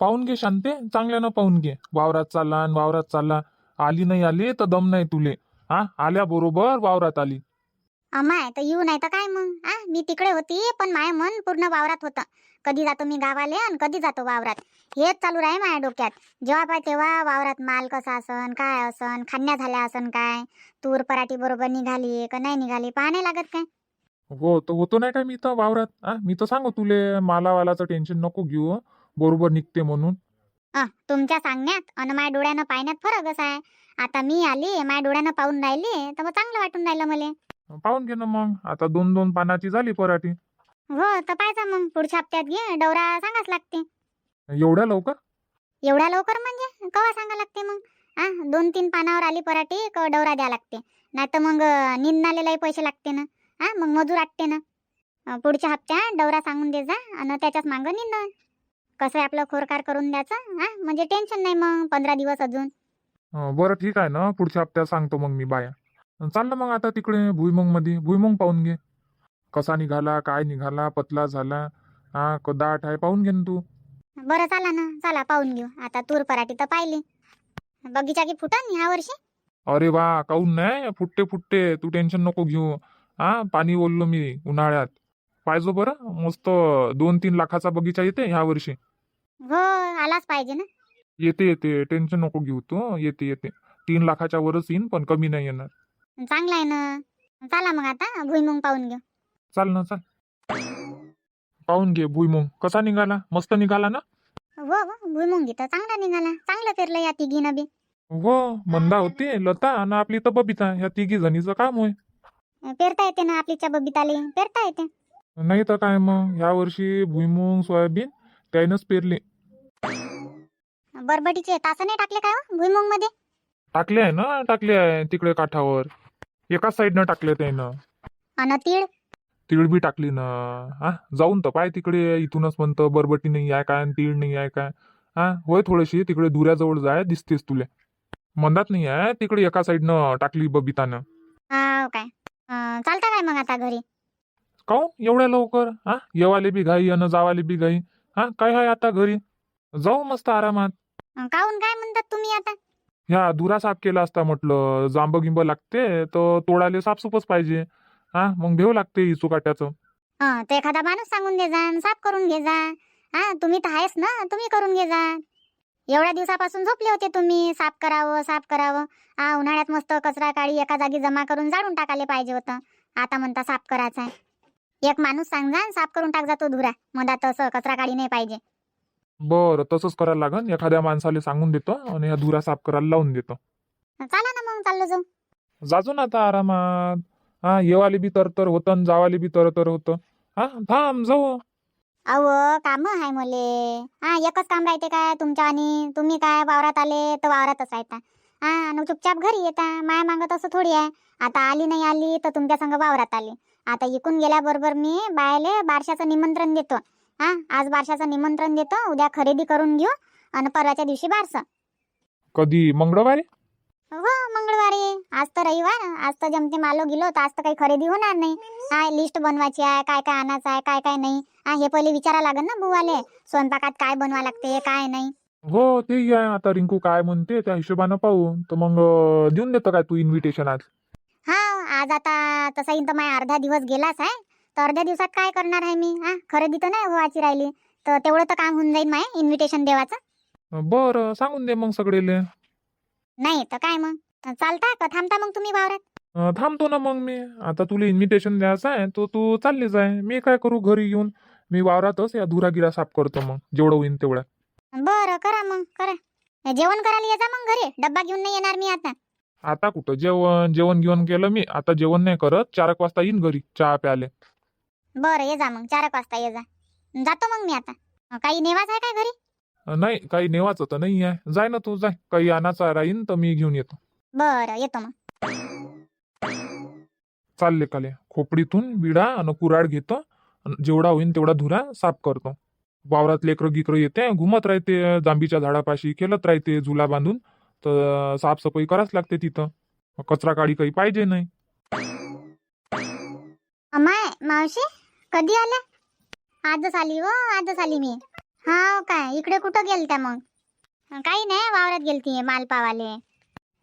पाहून घे शांते चांगल्यानं पाहून घे. वावरात चालला आणि वावरात चालला. आली नाही आली तर दम नाही तुले. हा आल्या बरोबर वावरात आली. अमाय तर येऊ नाही तर काय मग? आ मी तिकडे होती पण माय मन पूर्ण वावरात होतं. कधी जातो मी गावाले आणि कधी जातो वावरात. हेच चालू राहे माझ्या डोक्यात. जेव्हा पाय तेव्हा वावरात माल कसा असन काय असन खाण्या झाल्या असन काय? तूर पराठी बरोबर निघाली का नाही निघाली? पाहा नाही लागत काय? हो तर होतो नाही का मी तर वावरात? हा मी तर सांगू तुले मालावालाचं टेन्शन नको घेऊ. बरोबर निघते म्हणून. अ तुमच्या सांगण्यात आणि माझ्या डोळ्यानं पाहण्यात फरकच आहे. आता मी आली माझ्या डोळ्यानं पाहून राहिली तर मग चांगलं वाटून राहिलं मला. पाहून घे ना मग. आता दोन दोन पानाची झाली पराठी. हो तर पाहिजे मग. पुढच्या हप्त्यात घे. डवरा सांगाच लागते. एवढ्या लवकर? एवढ्या लवकर म्हणजे? कवा सांगा लागते मग? आ दोन तीन पानावर आली पराठी क डवरा द्या लागते. नाही तर मग अं, निंदनालेलाही पैसे लागते ना. हा मग मजूर आटते ना. अं, पुढच्या हप्त्यात डवरा सांगून दे जा. आणि त्याच्याच मागं निंदन. कसं आहे आपलं खोरकार करून द्यायचं? हा? म्हणजे टेन्शन नाही मग पंधरा दिवस अजून. अं, बरं ठीक आहे ना पुढच्या हप्त्यात सांगतो मग मी बाया. चाललं मग आता तिकडे भुईमुंगमध्ये भुईमुंग पाहून घे. कसा निघाला काय निघाला पतला झाला हा क- दाट आहे पाहून घे ना तू. बरं चला ना चला पाहून घेऊ. आता तूर पराठी तर पाहिली. बगीचा की फुटन ह्या वर्षी? अरे वा काहून नाही? फुटते फुटते. तू टेन्शन नको घेऊ. हा पाणी ओललो मी उन्हाळ्यात. पाहिजो बरं मस्त दोन तीन लाखाचा बगीचा येते ह्या वर्षी. हो आलाच पाहिजे ना. येते येते. टेन्शन नको घेऊ तू येते येते. तीन लाखाच्या वरच येईन पण कमी नाही येणार. चांगला आहे ना. चला मग आता भुईमुंग पाहून घेऊ. चाल ना चाल. पाहून घे भुईमुंग. कसा निघाला? मस्त निघाला ना? हो हो. भुईमुंग तर चांगला निघाला. चांगलं पेरलं या तिघीनं बी. हो मंदा होती लता आणि आपली तर बबिता ह्या तिघी जणीचं काम होय. पेरता येते ना आपलीच्या बबिताले पेरता येते. नाही तर काय मग? ह्या वर्षी भुईमुंग सोयाबीन त्यानंच पेरले. बरबटीचे तास नाही टाकले काय हो? भुईमुंगमध्ये टाकले आहे ना टाकले आहे तिकडे काठावर. एकाच साईडनं टाकले त्यानं अन तीळ? तीळ बी टाकली ना. हा जाऊन तर पाय तिकडे इथूनच म्हणतं बरबटी नाही आहे काय तीळ नाही आहे काय. हा होय थोडीशी तिकडे दुऱ्याजवळ जाय दिसतेस तुले. मंदात नाही आहे तिकडे एका साईडनं टाकली बबितानं. हा काय. अं, चालता काय मग आता घरी? काहून? एवढ्या लवकर? हा येवाले बी घाई आणि जावाले बी घाई. हा काय आहे आता घरी? जाऊ मस्त आरामात. अं, काहून काय म्हणतात तुम्ही आता? ह्या धुरा साफ केला असता म्हटलं जांब गिंब लागते तर तोडाले साफसूपच पाहिजे. हा मग भेव लागते काट्याचं हं, तर एखादा माणूस सांगून दे जा साफ करून घे जा. हा तुम्ही तर आहेच ना तुम्ही करून घे जा. एवढ्या दिवसापासून झोपले होते तुम्ही साफ करावं साफ करावं. हा उन्हाळ्यात मस्त कचरा काळी एका जागी जमा करून जाळून टाकायला पाहिजे होतं. आता म्हणता साफ करायचं आहे एक माणूस सांग जा साफ करून टाक जा तो धुरा. मधात असं कचरा काळी नाही पाहिजे. बरं तसंच करायला लागन. एखाद्या माणसाला सांगून देतो आणि ह्या धुरा साफ करायला लावून देतो. चला ना मग चाललो जाऊ. जाजो ना आता आरामात. हा येवाले बी तरतर होतं आणि जावाले बी तरतर होतं. हा थांब जाऊ. अहो काम आहे मले. हा एकच काम राहते काय तुमच्या आणि तुम्ही काय वावरात आले तर वावरातच राहता. हा आणि चुपचाप घरी येता. माया मागत असं थोडी आहे. आता आली नाही आली तर तुमच्या संग वावरात आली. आता इकून गेल्याबरोबर मी बायले बारशाचं निमंत्रण देतो. हा आज बारशाचं निमंत्रण देतो. उद्या खरेदी करून घेऊ आणि परवाच्या दिवशी बारसं. कधी? मंगळवारी? हो मंगळवारी. आज तर रविवार. आज तर जमते मालो गेलो तर आज तर काही खरेदी होणार नाही. हा लिस्ट बनवायची आहे? काय काय आणायचं आहे? काय काय नाही? हा हे पहिले विचारा लागेल ना बुवाले. स्वयंपाकात काय बनवा लागते? काय नाही? हो ते आहे. आता रिंकू काय म्हणते त्या हिशोबानं पाहू तर मग अं, देऊन देतो काय तू इन्व्हिटेशन आज? हा आज आता तसा तर माझा अर्धा दिवस गेलाच आहे. तर अर्ध्या दिवसात काय करणार आहे मी? हा खरेदी तर नाही व्हायची राहिली. तर तेवढं तर काम होऊन जाईल माय इन्व्हिटेशन देवाचं. बरं सांगून दे मग सगळेले. नाही तर काय मग? चालता का? थांबता मग तुम्ही वावरात. अं, थांबतो ना मग मी. आता तुला इन्व्हिटेशन द्यायचं आहे तो तू चालली जाय मी काय करू घरी येऊन? मी वावरातच या धुरागिरा साफ करतो मग. जेवढं होईन तेवढ्या बरं करा मग करा. जेवण करायला ये जा मग घरी. डब्बा घेऊन नाही येणार मी आता. आता कुठं? जेवण जेवण घेऊन केलं मी. आता जेवण नाही करत. चार एक वाजता येईन घरी चहा प्याले. बरं ये जा मग. चार एक वाजता ये जा. जातो मग मी आता. काही नेवाच आहे काय घरी? नाही काही नेवाचं तर नाही आहे जाय ना तू जाय. काही आणायचं राहीन तर मी घेऊन येतो. बरं येतो मग. चालले काले. खोपडीतून विडा आणि कुराड घेतो. अन जेवढा होईन तेवढा धुरा साफ करतो. वावरात लेकरं गिकरं येते घुमत राहते जांबीच्या झाडापाशी खेळत राहते झुला बांधून. तर साफसफाई करावंच लागते तिथं. कचरा काळी काही पाहिजे नाही. अमाय मावशी? कधी आल्या आजच आली हो आजच आली मी. हा हो काय इकडे कुठं गेलत्या मग? काही नाही वावरात गेलती माल पावाले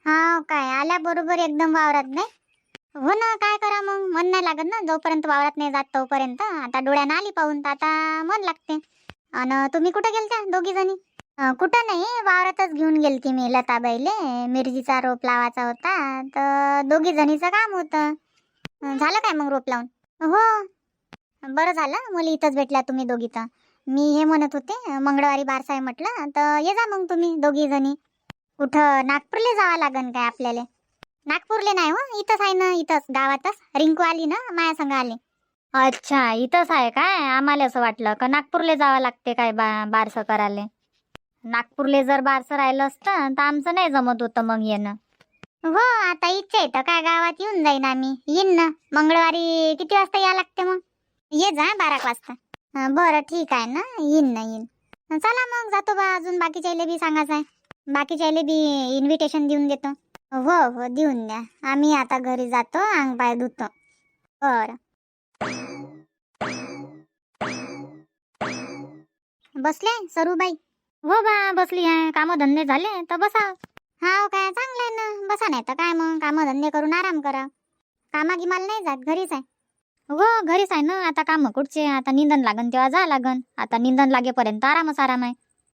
हा हो काय आल्या बरोबर एकदम वावरात नाही? हो ना काय करा मग? मन नाही लागत ना जोपर्यंत वावरात नाही जात तोपर्यंत. आता डोळ्यानं आली पाहून तर आता मन लागते. अन तुम्ही कुठं गेलत्या दोघी जणी? कुठं नाही वावरातच घेऊन गेलती मी लताबाईले. मिरचीचा रोप लावायचा होता तर दोघी जणीचं काम होतं. झालं काय मग रोप लावून? हो. बरं झालं मुली इथंच भेटल्या तुम्ही दोघी तर मी हे म्हणत होते मंगळवारी बारसा आहे म्हटलं तर ये जा मग तुम्ही दोघी जणी. कुठं नागपूरला जावं लागन काय आपल्याला? नागपूरले नाही हो इथंच आहे ना इथंच गावातच. रिंकू आली ना माया संग आली. अच्छा इथंच आहे काय? आम्हाला असं वाटलं का नागपूरले जावं लागते काय बा बारसं करायला? नागपूरले जर बारसं राहिलं असतं तर आमचं नाही जमत होतं मग येणं. हो आता इच्छा आहे तर काय गावात येऊन जाईन आम्ही. येईन ना मंगळवारी किती वाजता या लागते मग? ये जा बारा एक वाजता. बरं ठीक आहे ना. येईन ना येईन. चला मग जातो बा अजून बाकीच्याले बी सांगायचं आहे बाकीच्याले बी इन्व्हिटेशन देऊन देतो. हो हो देऊन द्या. आम्ही आता घरी जातो अंग पाय धुतो. बरं. बसले सरूबाई? हो बा बसली आहे. काम धंदे झाले तर बसा हा काय चांगले ना. बसा नाही तर काय मग काम धंदे करून आराम करा कामा गिमाल नाही जात घरीच आहे. हो घरीच आहे ना आता काम कुठचे? आता निंदन लागन तेव्हा जा लागन. आता निंदन लागेपर्यंत आरामच आराम आहे.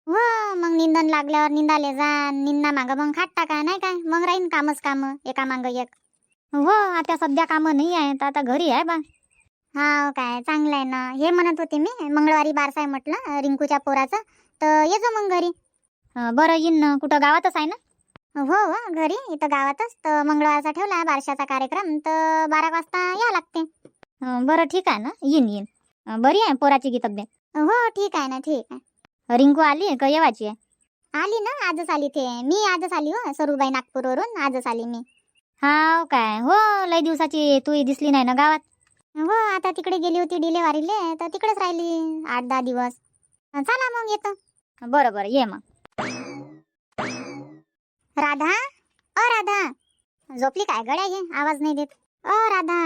हो मग निंदन लागल्यावर निंदाले जा निंदा माग मग खाट टाका नाही काय? मग राहीन कामच काम एका माग एक. हो आता सध्या काम नाही आहे तर आता घरी आहे बा. हा काय चांगलं आहे ना. हे म्हणत होते मी मंगळवारी बारसा आहे म्हटलं रिंकूच्या पोराचं. तर ये जो मग घरी. बरं येईन ना. कुठं गावातच आहे ना? हो हो घरी. इथं गावातच. तर मंगळवारचा ठेवला बारशाचा कार्यक्रम. तर बारा वाजता या लागते. बरं ठीक आहे ना? येईन येईन. बरी आहे पोराची की तब्येत? हो ठीक आहे ना ठीक आहे. रिंकू आली का? येवाची आहे? आली ना आजच आली ते. मी आजच आली हो सरूबाई नागपूरवरून. आजच आली मी. हा काय? हो लय दिवसाची तू दिसली नाही ना गावात? हो आता तिकडे गेली होती डिलेवारीले तर तिकडेच राहिली आठ दहा दिवस. चला मग येतो. बरं बरं ये मग. राधा? अ राधा. झोपली काय गड्या ये आवाज नाही देत. अ राधा.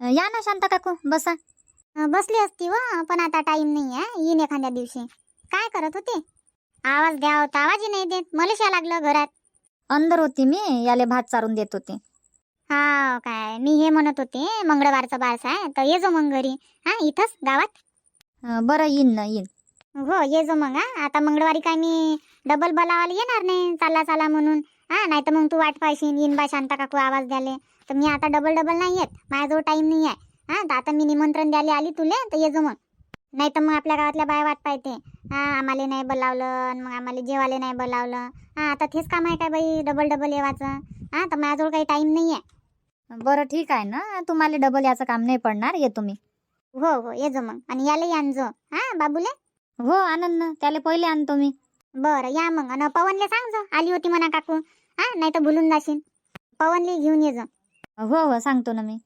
या ना शांता काकू बसा. बसली असती व पण आता टाइम नाही आहे येईन एखाद्या दिवशी. काय करत होते? आवाज द्या होता आवाजही नाही देत. मलेशिया लागलं घरात. अंदर होती मी याले भात चारून देत होते. हा काय मी हे म्हणत होते मंगळवारचा बारसा आहे तर ये जो मग घरी. हा इथंच गावात? अं, बरं येईन ना येईन. हो ये जो मग हा. आता मंगळवारी काय मी डबल बोलावायला येणार नाही चाला चाला म्हणून. हा नाही तर मग तू वाट पाहिशील येईन बा शांता काकू आवाज द्याले. तर मी आता डबल डबल नाही येत. माझ्याजवळ टाइम नाही आहे. हा तर आता मी निमंत्रण द्यायला आली तुले तर ये जो मग. नाही तर मग आपल्या गावातल्या बाया वाट पाहते. हा आम्हाला नाही बोलावलं मग आम्हाला जेवायला नाही बोलावलं. हा आता तेच काम आहे काय बाई डबल डबल येवाचं? हा तर माझ्याजवळ काही टाइम नाही आहे. बरं ठीक आहे ना. तुम्हाला डबल याचं काम नाही पडणार. येतो मी हो हो ये जो मग. आणि याला आणजो हा बाबूले? हो आनंद त्याला पहिले आणतो मी बरं या मग. अन पवनले सांगजो आली होती म्हणा काकू. हा नाही तर भुलून जाशील पवनले घेऊन ये जा. हो हो सांगतो ना मी.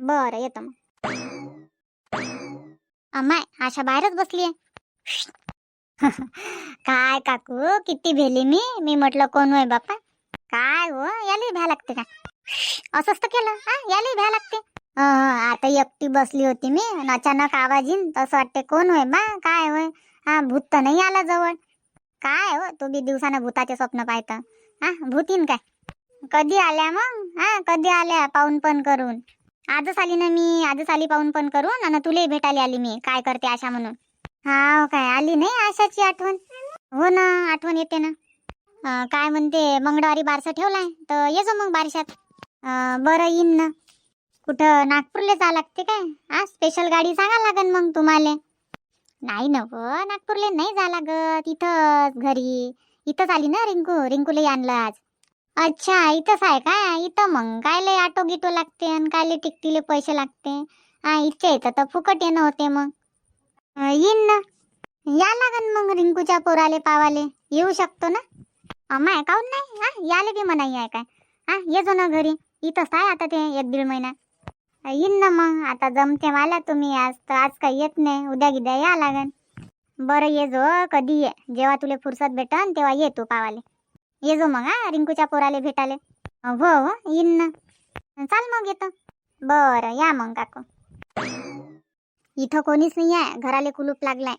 बरं येतो मग. आशा बाहेरच बसली आहे काय काकू किती भेली मी? मी म्हटलं कोण होय बापा काय हो याला भ्या लागते का? असंच तर केलं हा याला भ्या लागते. आता एकटी बसली होती मी अचानक आवाज येईन तसं वाटते कोण होय बा काय होय? हा भूत तर नाही आला जवळ. काय हो तू बी दिवसानं भूताचे स्वप्न पाहतं. हा भूत येईन काय? कधी आल्या मग? हा कधी आल्या? पाहून पण करून. आजच आली ना मी. आजच आली पाहून पण करून आणि तुलाही भेटायला आली मी. काय करते आशा म्हणून. हा हो काय? आली नाही आशाची आठवण? हो ना आठवण येते ना. काय म्हणते? मंगळवारी बारसा ठेवलाय? तर ये जो मग बारशात. बरं येईन ना. कुठं? नागपूरला जा लागते काय? हा स्पेशल गाडी सांगा लागन मग तुम्हाला. नाही ना हो नागपूरला नाही जा लागत. इथंच घरी. इथंच आली ना रिंकू. रिंकूला आणलं आज. अच्छा इथंच आहे का? इथं मग कायले ऑटो गिटो लागते आणि कायले टिकटीले पैसे लागते? हा इच्छा इथं तर फुकट येणं होते मग. येईन ना. या लागन मग रिंकूच्या पोराले पावाले. येऊ शकतो ना? अमाय काहून नाही? हा याले बी मनाई आहे काय? हा ये जो ना घरी. इथंच आहे आता ते एक दीड महिना. येईन ना मग. आता जमते मला तुम्ही आज तर आज काही येत नाही. उद्या गिद्या या लागन. बरं ये जो कधी ये. जेव्हा तुले फुरसत भेटन तेव्हा ये तू पावाले. ये जो मग हा रिंकूच्या पोराले भेटाले. हो हो येईन ना. चाल मग येतो बरं या मग काकू. इथं कोणीच नाही आहे. घराले कुलूप लागलाय.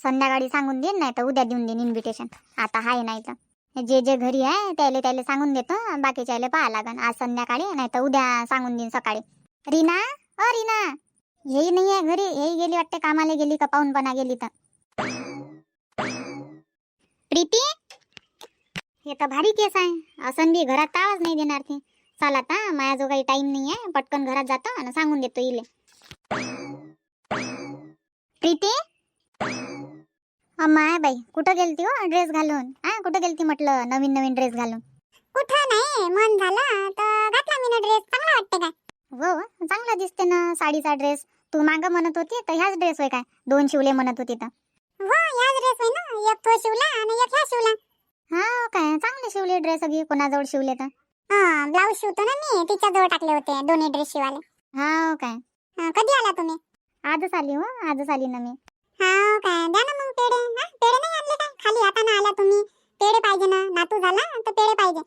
संध्याकाळी सांगून देईन नाही तर उद्या देऊन देईन इन्व्हिटेशन आता हाय नाही तर. जे जे घरी आहे त्याले त्याले सांगून देतो बाकीच्याले पाहा लागन. आज संध्याकाळी नाही तर उद्या सांगून देईन सकाळी. रीना? अ रीना? हेही नाही आहे घरी. हेही गेली वाटते कामाला गेली का? पाहूनपणा गेली तर. प्रीती? हे तर भारी केस आहे. असं बी घरात आवाज नाही देणार ते. चाल आता माझ्या जो काही टाइम नाही आहे पटकन घरात जातो आणि सांगून देतो इले. प्रीती? अम्माय बाई कुठं गेलती हो ड्रेस घालून? हा कुठं गेलती म्हटलं नवीन नवीन ड्रेस घालून? कुठं नाही मन झालं तर घातला मी ड्रेस चांगला वाटते काय? हो हो, चांगला दिसते ना साडीचा ड्रेस तू माग म्हणत होती तर ह्याच ड्रेस होय काय? दोन शिवले म्हणत होती तर. हो ह्याच ड्रेस होय ना. एक तो शिवला आणि एक ह्या शिवला. हा काय चांगले शिवले ड्रेस अगदी कोणाजवळ शिवले तर. हा ब्लाऊज शिवतो ना मी तिच्या जवळ टाकले होते दोन्ही ड्रेस शिवाले. हा काय. हा, कधी आला तुम्ही? आजच आली हो आजच आली ना मी. हा काय द्या ना मग पेढे हा पेढे नाही आणले काय? खाली हाताने आला तुम्ही पेढे पाहिजे ना नातू झाला तर पेढे पाहिजे.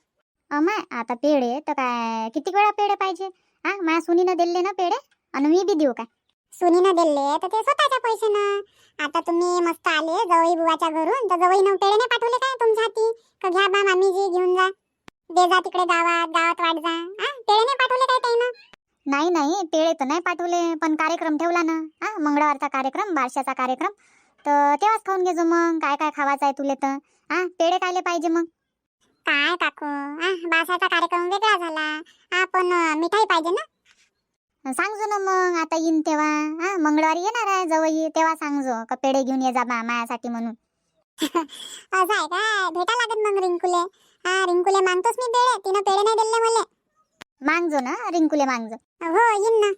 अमाय आता पेढे तर काय किती वेळा पेढे पाहिजे? हा माझ्या सुनीनं दिले ना पेढे आणि मी बी देऊ काय? सुनीनं दिले तर ते स्वतःच्या पैशानं. आता तुम्ही मस्त आले जवळ बुवाच्या घरून तर पेढे नाही पाठवले काय तुमच्या हाती? का घ्या बा मामीजी घेऊन जा. दे जा तिकडे गावात गावात वाट जा. हा नाही पाठवले काय त्यानं नाही नाही पेढे तर नाही पाठवले पण कार्यक्रम ठेवला ना. हा मंगळवारचा कार्यक्रम बारशाचा कार्यक्रम. तर तेव्हाच खाऊन घेजो मग काय काय खावायचं आहे तुले तर. हा पेढे खायले पाहिजे मग? काय काकू? हा बासाचा कार्यक्रम वेगळा झाला हा पण मिठाई पाहिजे ना सांगजो ना मग आता येईन तेव्हा. हा मंगळवारी येणार आहे जवळ तेव्हा सांगजो. का पेढे घेऊन ये जा बा मायासाठी म्हणून. असं आहे काय भेटा लागत मग रिंकूले. हा रिंकूले मागतोच मी पेढे. तिनं पेढे नाही दिले मला. मागजो ना रिंकूले मागजो. हो येईन ना.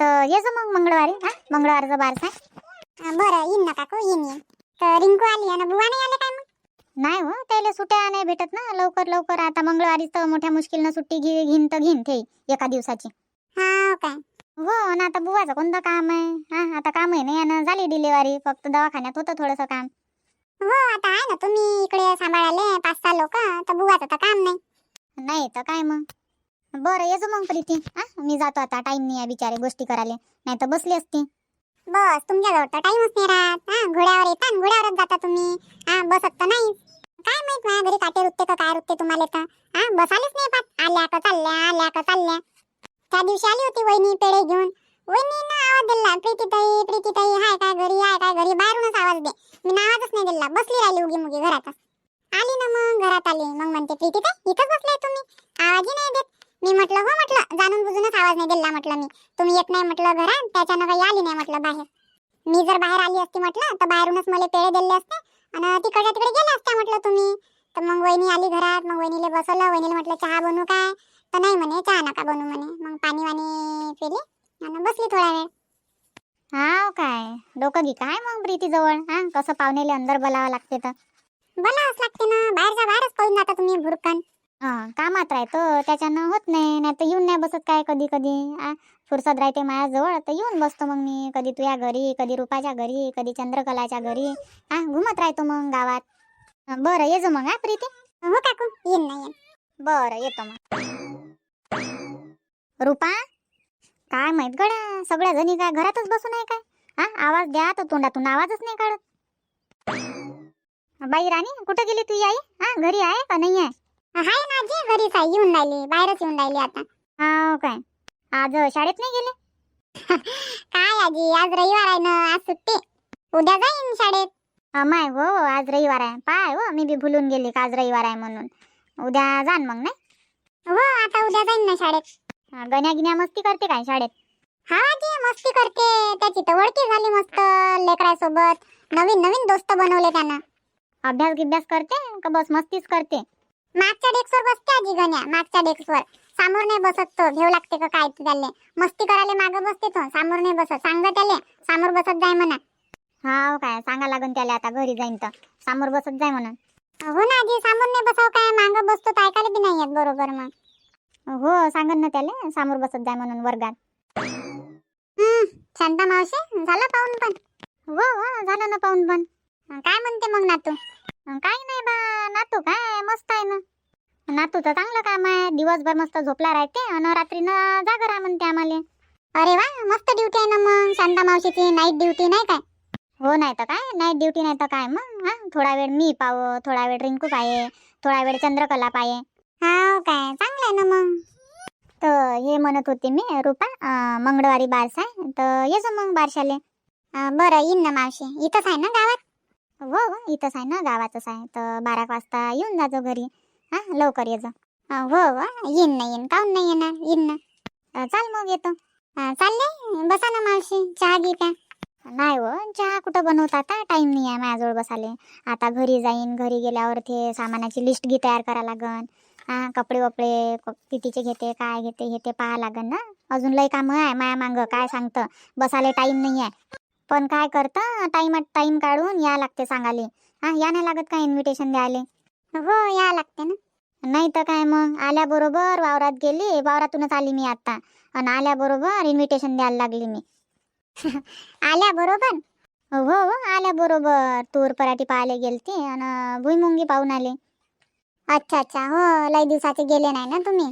तर येजो मग मंगळवारी हा? मंगळवारचा बारसा आहे. बरं येईन ना काकू येईन येईन. तर रिंकू आली आणि बुवा नाही आले काय मग? नाही हो त्याला सुट्ट्या नाही भेटत ना लवकर लवकर. आता मंगळवारी तर मोठ्या मुश्किलनं सुट्टी घे घेईन तर घेईन ते एका दिवसाची. हा काय? हो ना आता बुवाचं कोणतं काम आहे? हा आता काम आहे नाही आणि झाली डिलिव्हरी फक्त दवाखान्यात होतं थोडंसं काम. हो आता आहे ना तुम्ही इकडे सांभाळाले पाच सहा लोक तर बुवाचं तर काम नाही. नाही तर काय मग? बरं येजो मग प्रीती. हा मी जातो आता टाइम नाही आहे बिचारे गोष्टी करायला. नाही तर बसली असती. बस तुमच्याजवळ तर टाइमच नाही राहत. हा घोड्यावर येता आणि घोड्यावरच जाता तुम्ही. हा बसत तर नाही. काय माहीत माझ्या घरी काटे रुतते का काय रुतते तुम्हाला तर. हा बसालेच नाही पाहत. आल्या का चालल्या आल्या का चालल्या. त्या दिवशी आली होती वहिनी पेढे घेऊन. वहिनीनं आवाज दिला प्रीतीताई प्रीतीताई हाय काय घरी हाय काय घरी बाहेरूनच आवाज दे. मी आवाजच नाही दिला बसली राहिली उगी मुगी घरात आली ना मग घरात आली. मग म्हणते प्रीतीताई इथंच बसलाय तुम्ही? आवाजही नाही देत. मी म्हटलं हो म्हटलं जाणून बुजूनच आवाज नाही दिला म्हटलं मी. तुम्ही येत नाही म्हटलं घरात त्याच्यानं काही आली नाही म्हटलं बाहेर. मी जर बाहेर आली असती म्हटलं तर बाहेरूनच मला पेढे दिले असते आणि तिकडच्या तिकडे गेले असते म्हटलं तुम्ही. तर मग वहिनी आली घरात मग वहिनीला बसवलं वहिनीला म्हटलं चहा बनवू काय? तर नाही म्हणे चहा नका बनवू म्हणे. मग पाणी वाणी पिली आणि बसली थोडा वेळ. हा काय? डोकं घे काय मग प्रीती जवळ हा कसं पाहुणेले अंदर बोलावं लागते तर. बोलावंच लागते ना. बाहेरच्या बाहेरच पळून जाता तुम्ही भुरकन. हा कामात राहतो त्याच्यानं होत नाही. नाही तर येऊन नाही बसत काय कधी कधी. आ फुरसत राहते माझ्याजवळ तर येऊन बसतो मग मी. कधी तुझ्या घरी कधी रुपाच्या घरी कधी चंद्रकलाच्या घरी. हा घुमत राहतो मग गावात. बरं येजो मग हा प्रीती. हो काकू येईन ना येईन. बरं येतो मग. रुपा? काय माहीत गड्या सगळ्या जणी काय घरातच बसून आहे काय? हा आवाज द्या तर तोंडातून आवाजच नाही काढत. बाई राणी कुठं गेली तुझी आई? हा घरी आहे का? नाही आहे? हाय ना जी घरीच आहे येऊन राहिली बाहेरच येऊन राहिली आता. हा काय? आज शाळेत नाही गेले? काय आजी आज रविवार आहे ना आज सुट्टी. उद्या जाईन शाळेत. अमाय हो हो, आज रविवार आहे. पाय हो मी बी भुलून गेली का आज रविवार आहे म्हणून. उद्या जाण मग नाही? हो आता उद्या जाईन ना शाळेत. गण्या गिन्या मस्ती करते काय शाळेत? हा जी मस्ती करते. त्याची तर ओळखी झाली मस्त लेकरासोबत. नवीन नवीन दोस्त बनवले त्यानं. अभ्यास गिभ्यास करते का बस मस्तीच करते? मागच्या डेस्कवर बसते आजी गण्या मागच्या डेस्कवर. समोर नाही बसत तो. घेऊ लागते का काय त्याले? मस्ती करायला माग बसते तो. समोर नाही बसत. सांग त्याले. समोर बसत जाय म्हणा. हा हो काय. सांगा लागन त्याला आता. घरी जाईन तर. समोर बसत जाय म्हणून हो ना आजी. समोर नाही बसाव काय? मागं बसतो तर ऐकायला बी नाही येत बरोबर मग. हो सांगन ना त्याला समोर बसत जाय म्हणून वर्गात. शांता मावशी झालं पाहून पण? हो हो झालं ना पाहून पण. काय म्हणते मग नातू? काही नाही बा नातू काय मस्त आहे ना. नातूचं चांगलं काम आहे दिवसभर मस्त झोपला राहते आणि रात्रीनं जागा राहा म्हणते आम्हाला. अरे वा मस्त ड्युटी आहे ना मग शांता मावशीची नाईट ड्युटी नाही काय? हो नाही तर काय नाईट ड्युटी नाही तर काय मग हा? थोडा वेळ मी पाव थोडा वेळ रिंकू पाये थोडा वेळ चंद्रकला पाये हा काय आहे ना मग? तर हे म्हणत होते मी रुपा मंगळवारी बारसा आहे तर येजो मग बारशाले. बरं येईन ना मावशी. इथंच आहे ना गावात? हो हो इथंच आहे ना गावातच आहे. तर बारा एक वाजता येऊन जाजो घरी. हा लवकर येजो हो हो येईन ना येईन. काहून नाही येणार? येईन ना. चाल मग येतो. चालले? बसा ना मावशी. चहा घे प्या. नाही हो चहा कुठं बनवता आता? टाईम नाही आहे माझ्याजवळ बसाले आता घरी जाईन घरी गेल्यावर ते सामानाची लिस्ट गी तयार करा लागन. हा कपडे वपडे क- कितीचे घेते काय घेते हे ते पाहा लागन ना. अजून लय काम आहे माया मांग काय सांगतं. बसायला टाइम नाही आहे पण काय करतं टाइम टाइम काढून या लागते सांगाले हा या नाही लागत का इन्व्हिटेशन द्यायला? हो या लागते ना. नाही तर काय मग? आल्याबरोबर वावरात गेली वावरातूनच आली मी आता. आणि आल्याबरोबर इन्व्हिटेशन द्यायला लागली मी. आल्याबरोबर? हो हो आल्याबरोबर. तूर पराठी पाहायला गेलती आणि भुईमुंगी पाहून आले. अच्छा अच्छा. हो लई दिवसाचे गेले नाही ना तुम्ही?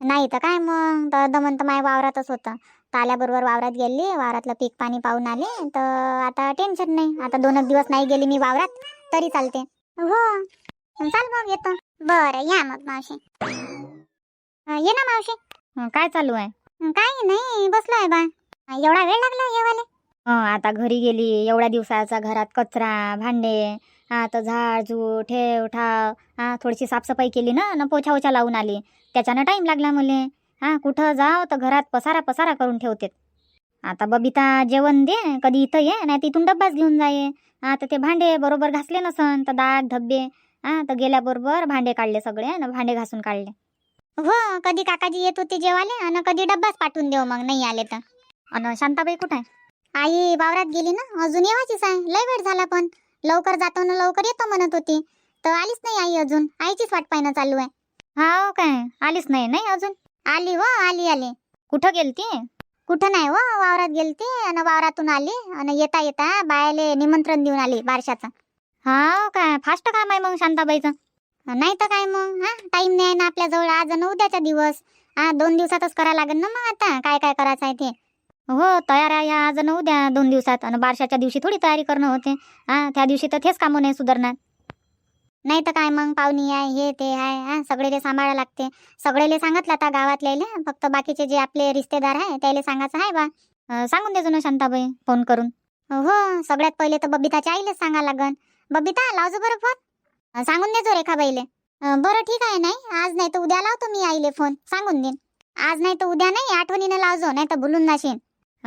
नाही तर काय मग? तर दमन तर माझ्या वावरातच होतं. तर आल्याबरोबर वावरात गेली वावरातलं पीक पाणी पाहून आले. तर आता टेन्शन नाही. आता दोनच दिवस नाही गेली मी वावरात तरी चालते. हो. चाल मग येतो. बरं या मग मावशी. ये ना मावशी. काय चालू आहे? काही नाही बसलोय बा. एवढा वेळ लागला येवाले? आता घरी गेली. एवढ्या दिवसाचा घरात कचरा भांडे हा तर झाड झूड ठेव ठाव हा थोडीशी साफसफाई केली ना न पोछा ओछा लावून आली. त्याच्यानं टाईम लागला मले. हां कुठं जाव तर घरात पसारा पसारा करून ठेवतेत. आता बबिता जेवण दे कधी इथं ये नाही तिथून डब्बाच घेऊन जाये. हा तर ते भांडे बरोबर घासले नसन तर दाग धब्बे. हा तर गेल्याबरोबर भांडे काढले सगळे न भांडे घासून काढले. हो कधी काकाजी येत होते जेवाले आणि कधी डब्बाच पाठवून देऊ मग नाही आले तर. अन शांताबाई कुठं आहे? आई वावरात गेली ना? अजून येवाचीच आहे. लय वेळ झाला पण. लवकर जातो ना लवकर येतो म्हणत होती. तर आलीच नाही आई अजून. आईचीच वाट पाहणं चालू आहे. हा काय? आलीच नाही नाही अजून? आली हो आली आली. कुठं गेलती? कुठं नाही हो वावरात गेलती आणि वावरातून आली आणि येता येता बायाले निमंत्रण देऊन आली बारशाचं. हा काय? फास्ट काम आहे मग शांताबाईचं? नाही तर काय मग हा? टाइम नाही आहे ना आपल्याजवळ आज आणि उद्याचा दिवस. हा दोन दिवसातच करा लागेल ना मग आता. काय काय करायचं आहे ते? हो तयार आहे. आज न उद्या दोन दिवसात. आणि बारशाच्या दिवशी थोडी तयारी करणं होते. हा त्या दिवशी तर तेच कामं नाही सुधारणार. नाही तर काय मग? पाहुणी आहे हे ते आहे. हा सगळेले सांभाळा लागते. सगळेले सांगितलं आता गावातल्याले. फक्त बाकीचे जे आपले रिश्तेदार आहे त्याले सांगायचं आहे बा. सांगून देजो ना शांताबाई फोन करून. हो सगळ्यात पहिले तर बबिताच्या आईलेच सांगा लागन. बबिता लावजो बरं फोन. सांगून देजो रेखाबाईले. बरं ठीक आहे नाही आज नाही तर उद्या लावतो मी आईले फोन. सांगून देईन. आज नाही तर उद्या नाही आठवणीने लावजो नाही तर भुलून जाशील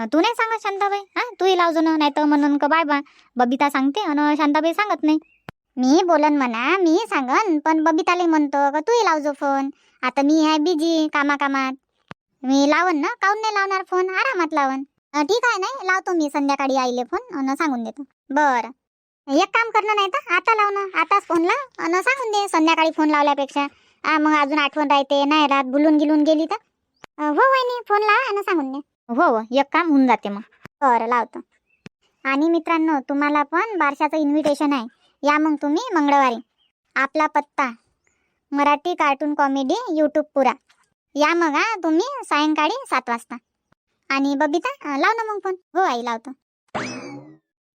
तू नाही सांगत शांताबाई. हा तूही लावजो ना नाही तर म्हणून का बाय बा. बबिता सांगते आणि शांताबाई सांगत नाही. मी बोलन म्हणा मी सांगन पण बबिताले म्हणतो का तूही लावजो फोन. आता मी आहे बिजी कामाकामात. मी लावन ना काऊन नाही लावणार फोन? आरामात लावन. ठीक आहे नाही लावतो मी संध्याकाळी आईले फोन अन सांगून देतो. बरं. एक काम करणं नाही तर आता लाव ना आताच फोन लाव अन सांगून दे संध्याकाळी फोन लावल्यापेक्षा. हा मग अजून आठवण राहते नाही रात भुलून गिलून गेली तर. हो वहिनी फोन लावा आणि सांगून दे. हो हो एक काम होऊन जाते मग. बरं लावतो. आणि मित्रांनो तुम्हाला पण बारशाचं इन्व्हिटेशन आहे. या मग तुम्ही मंगळवारी. आपला पत्ता मराठी कार्टून कॉमेडी यूट्यूब पुरा. या मग हा तुम्ही सायंकाळी सात वाजता. आणि बबिता लाव ना मग फोन हो आई लावतो.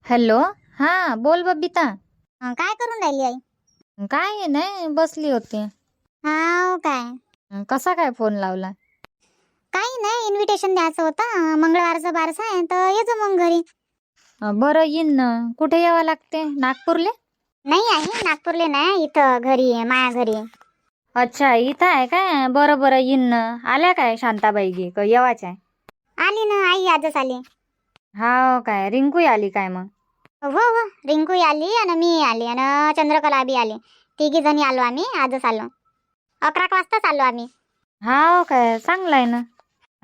हॅलो हा बोल बबिता. अं, काय करून राहिली आई? काय नाही बसली होती. हा काय. कसा काय फोन लावला? काही नाही इन्व्हिटेशन द्यायचं होतं. मंगळवारचं बारसं आहे तर येजो मग घरी. बरं येईन ना. कुठे यावं लागते? नागपूरले? नाही आहे नागपूरले नाही इथं घरी आहे, माया घरी आहे. अच्छा इथं आहे काय? बरं बरं येईन ना. आल्या काय शांताबाई गे? क येवाच आहे. आली ना आई आजच आली. हा काय रिंकू आली काय मग? हो हो रिंकू आली आणि मी आली आणि चंद्रकला बी आली. तिघी जणी आलो आम्ही आजच आलो. अकरा वाजताच आलो आम्ही. हा काय चांगलं आहे ना.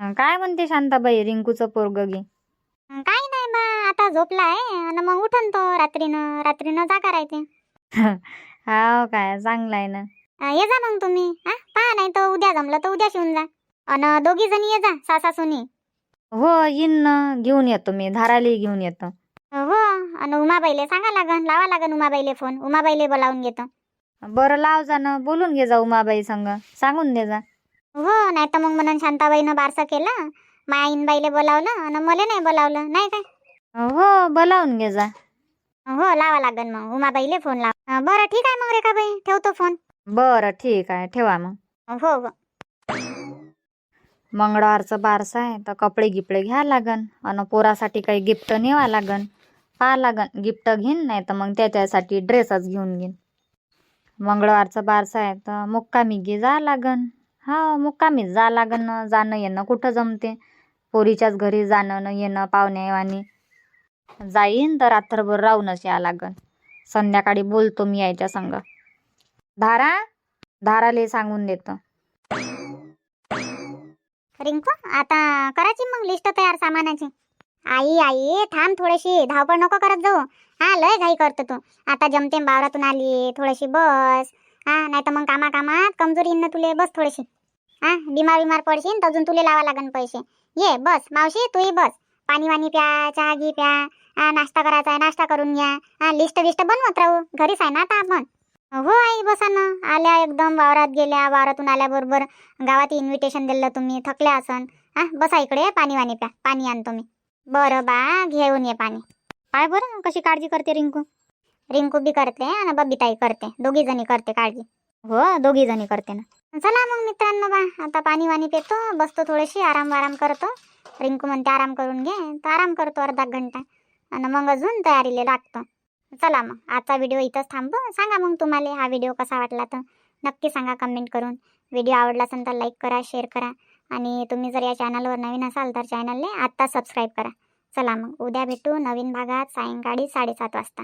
काय म्हणते शांताबाई रिंकूचं पोरग गे काही नाही बा आता झोपला आहे आणि मग उठन तो रात्रीनं रात्रीनं जागा राहते हा काय चांगलं आहे ना. अं, ये जा मग तुम्ही हा पहा नाही तर उद्या जमलं तर उद्या शिवून जा. आणि दोघी जणी ये जा सासा सुनी हो येईन ना घेऊन येतो मी धाराली घेऊन येतो. हो आणि उमाबाईले सांगा लागन लावा लागन उमाबाईले फोन उमाबाईले बोलावून घेतो. बरं लाव जा ना बोलून घे जा उमाबाई संग सांगून दे जा. हो नाही तर मग म्हणून शांताबाईनं बारसं केलं. माईनबाईले बोलावलं आणि मला नाही बोलावलं नाही काय? हो बोलावून घे जा. हो लावा लागन मग. उमाबाईले फोन लाव. अं, बरं ठीक आहे मग रेखाबाई. ठेवतो फोन. बरं ठीक आहे. ठेवा मग. हो हो. मंगळवारचं बारसं आहे तर कपडे गिपडे घ्या लागन. अन पोरासाठी काही गिफ्ट नेवा लागन. पहा लागन गिफ्ट घेईन नाही तर मग त्याच्यासाठी ड्रेसच घेऊन घेईन. मंगळवारचं बारसं आहे तर मुक्कामी गे जा लागन. हा मुक्कामीच जा लागन जाणं येणं कुठं जमते? पोरीच्याच घरी जाणं न येणं पाहुण्यावानी जाईन तर रात्रभर राहूनच या लागन. संध्याकाळी बोलतो मी यायच्या संग. धारा धाराले सांगून देतो. रिंकू आता करायची मग लिस्ट तयार सामानाची? आई आई थांब थोडीशी धावपळ नको करत जाऊ. हा लय घाई करतो तू. आता जमतेम बावरातून आली थोडीशी बस. हा नाही तर मग कामा कामात कमजोरी येईन ना तुले बस थोडीशी. हा बिमार बिमार पडशील तर अजून तुले लावा लागन पैसे. ये बस मावशी तूही बस. पाणी वाणी प्या चहा घी प्या हा नाश्ता करायचा आहे नाश्ता करून घ्या. हा लिस्ट विस्ट बनवत राहू. घरीच आहे ना आता आपण? हो आई बसा ना. आल्या एकदम वावरात गेल्या वावरातून आल्याबरोबर गावात इन्व्हिटेशन दिलं तुम्ही थकल्या असन. हा बसा इकडे पाणी वाणी प्या पाणी आणतो मी बरं बा घेऊन ये पाणी. काय बरं कशी काळजी करते रिंकू? रिंकू बी करते आणि बबिताई करते. दोघी जणी करते काळजी. हो दोघी जणी करते ना. चला मग मित्रांनो बा आता पाणी वाणी पितो बसतो थोडीशी आराम वाराम करतो. रिंकू म्हणते आराम करून घे. तर आराम करतो अर्धा घंटा. आणि मग अजून तयारीला लागतो. चला मग आजचा व्हिडिओ इथंच थांबू. सांगा मग तुम्हाला हा व्हिडिओ कसा वाटला तर नक्की सांगा कमेंट करून. व्हिडिओ आवडला असेल तर लाईक करा शेअर करा. आणि तुम्ही जर या चॅनलवर नवीन असाल तर चॅनलने आत्ता सबस्क्राईब करा. चला मग उद्या भेटू नवीन भागात सायंकाळी साडेसात वाजता.